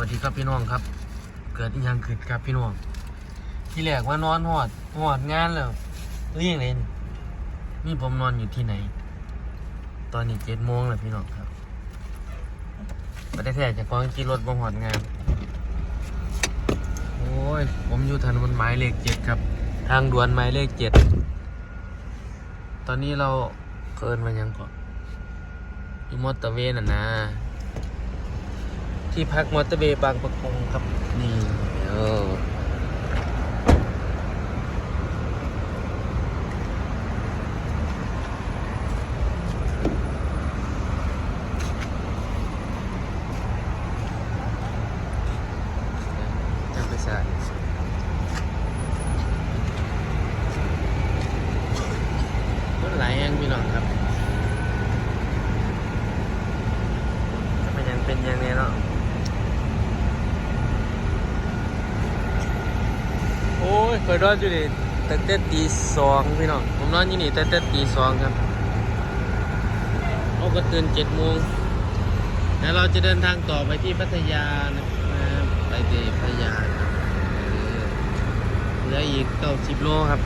วัสดีครับพี่น้องครับ เกิดยังขึ้นครับพี่น้อง ที่แรกว่านอนหอดหอดงานแล้วเรียงเลยนี่ผมนอนอยู่ที่ไหน ตอนนี้เจ็ดโมงแล้วพี่น้องครับประเทศแท้จะกองขี่รถบ่หอดงาน โอ้ย ผมอยู่ถนนหมายเลขเจ็ดครับ ทางด่วนหมายเลขเจ็ด ตอนนี้เราเกินมายังก่อนอยู่มอเตอร์เวย์น่ะนะ ที่พักมอเตอร์เวย์บางประกงครับ นี่เออจะไปใส่รถหลายแห่งพี่น้องครับ จะเป็นยังเป็นยังไงเนาะ โอ้ยเคยนอนอยู่นี่ตั้งแต่ตีสองพี่น้อง ผมนอนอยู่นี่ตั้งแต่ตีสองครับเราก็ตื่นเจ็ดโมงแล้วเราจะเดินทางต่อไปที่พัทยานะครับไปที่พัทยาครับเหลืออีกเก้าสิบโลครับ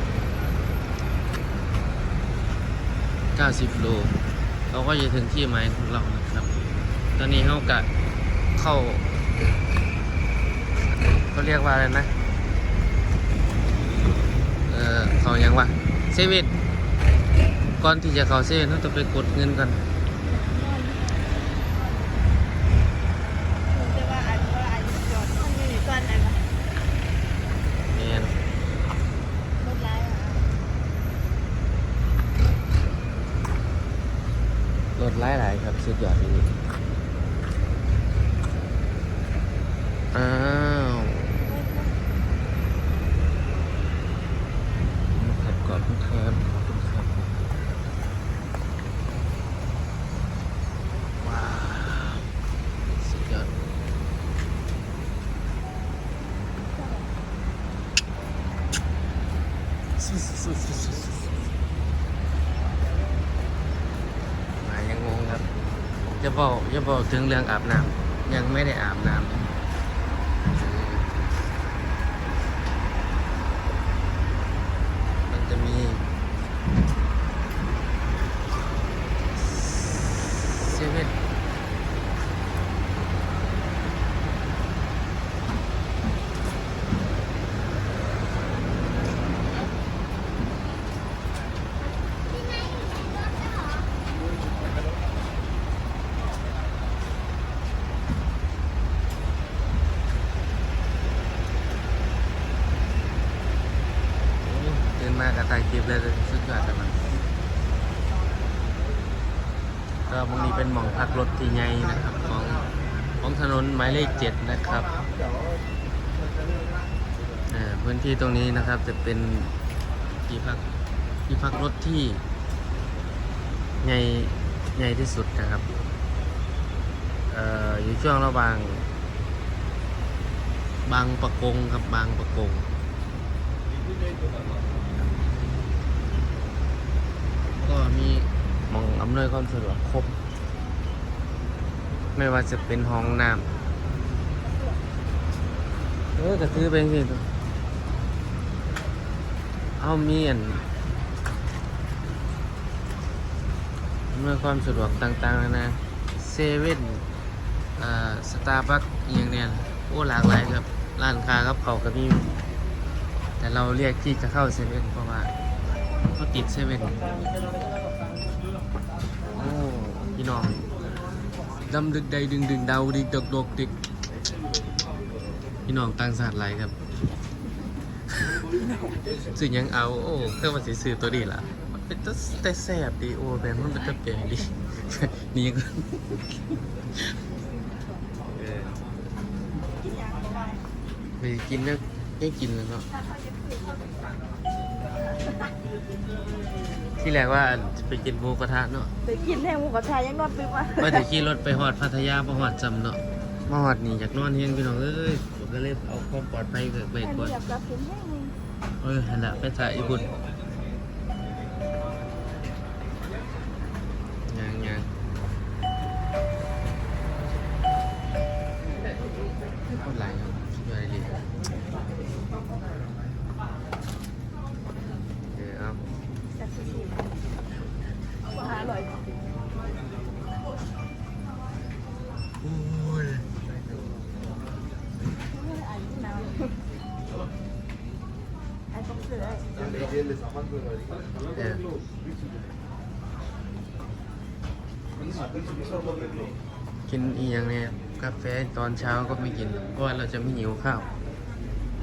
เก้าสิบโล เราก็จะถึงที่หมายของเรานะครับ ตอนนี้เรากะเข้าเขาเรียกว่าอะไรนะ เออเขายังวะเซเว่นก่อนที่จะเข้าเซเว่นเราต้องไปกดเงินกันผมจะว่าอันว่าอันจอดมันอยู่ในก้อนอันวะเนียนรถไล่อะรถหลายหลายๆครับสุดยอดเลยอ้าวขับก่อนคุณครับขอบคุณครับว้าวสุดยอดสุดๆๆๆ มายังงงครับจะบอกจะบอกถึงเรื่องอาบน้ำยังไม่ได้อาบน้ำมันจะมีเซเว่นตื่นมากระต่ายคลิปเลยสุดยอดแต่มันก็มองนี้เป็นหมองพักรถที่ใหญ่นะครับของของถนนหมายเลขเจ็ดนะครับอ่อพื้นที่ตรงนี้นะครับจะเป็นที่พักที่พักรถที่ใหญ่ใหญ่ที่สุดนะครับอ่ออยู่ช่วงระหว่าง บางประกงครับบางประกง ก็มีมองอำนวยความสะดวกครบ ไม่ว่าจะเป็นห้องน้ำเออก็ซื้อไปสิเอามีอันอำนวยความสะดวกต่างๆนะเซเว่นอ่าสตาร์บัคอย่างเนี้ยโอ้หลากหลายครับ ร้านค้าครับเขาก็มีแต่เราเรียกที่จะเข้าเซเว่นเพราะว่า เขาติดเซเว่นโอ้พี่น้องดำดึกใดดึงดึงเดาดิกดกดกดิกพี่น้องต่างศาตร์ไรครับสื่อยังเอาโอ้เครื่องมันสีสื่อตัวดีล่ะมันเป็นตัวแต่แสบดีโอ้แบบมันเป็นตัวเปลี่ยนดีนี่ยังไปกินแล้วได้กินแล้วเนาะ ที่แรกว่าจะไปกินหมูกระทะเนาะไปกินแห้งหมูกระทะยังนอนปิ๊บวะว่าจะขี่รถไปหอดพัทยาไปหอดจำเนาะมาหอดนี่จากนอนเฮงพี่น้องเอ้ยผมก็เลยเอาความปลอดภัยเกิดไปอันก่อนนี้อยากกลับกินแห้งเลยเออหันละไปถ่ายญี่ปุ่น กินอีกอย่างเนี่ยกาแฟตอนเช้าก็ไม่กินเพราะว่าเราจะไม่หิวข้าว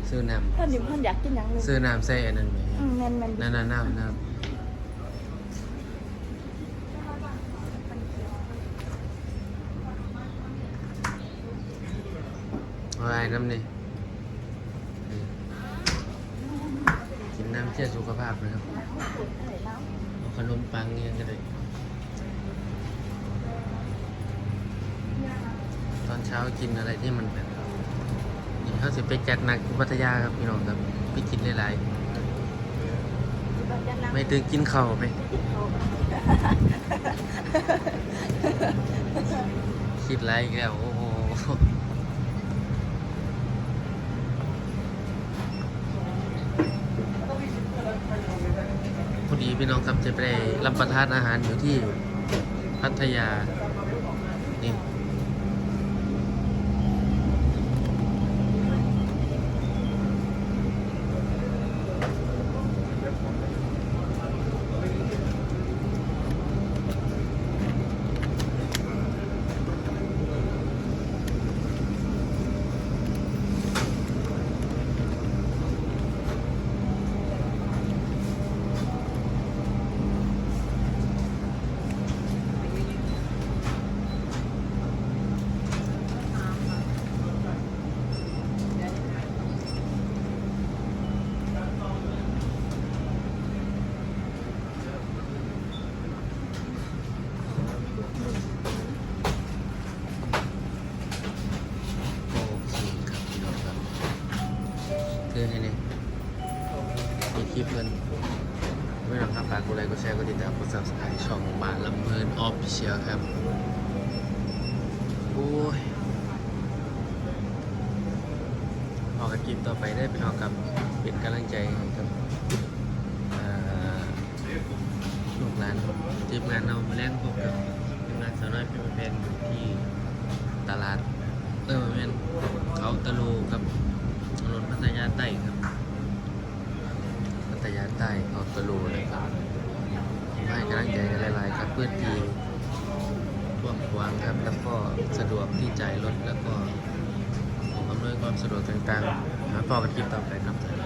ซื้อน้เพื่อนอยู่เพื่อนอยากกินอย่างหนึงำซื้อน้ำใส่อันนั้นไหมอืมแมนแมนนั่นน่ะน้ำน้ำเอาอะไรน้ำนี่นี่กินน้ำ เชื่อสุขภาพนะครับเอาขนมปังเนี่ยก็ได้ ตอนเช้ากินอะไรที่มันแบบนี่เขาสิไปจัดหนักพัทยาครับพี่น้องครับไปกินหลายๆไม่ถึงกินข้าวไหมคิดไรอีกแล้วโอ้โห พี่น้องครับจะไปรับประทานอาหารอยู่ที่พัทยา นี่ โอเคครับพี่น้องครับคือให้เนี่ย มีคลิปเพิ่นไม่ต้ครับฝากกดไลค์กดแชร์กดติดตามกด subscribe ช่องบาลำเพลินออฟฟิเชียลครับโอ้ยออกกันคลิปต่อไปได้พี่น้องครับเป็นกำลังใจครับเอ่อลูกหลานทีมงานเรามาแรงพบกับทีมงานสาวน้อยเป็นแฟนที่ตลาดเออแม่นเขาตะลูกับถนนพัทยาใต้ครับ ระยะใต้เขาตะลูนะครับให้กำลังใจกันหลายๆครับเพื่อนที่กว้างขวางครับ แล้วก็สะดวกที่จ่ายรถแล้วก็อำนวยความสะดวกต่างๆมาพอกันคลิปต่อไปครับ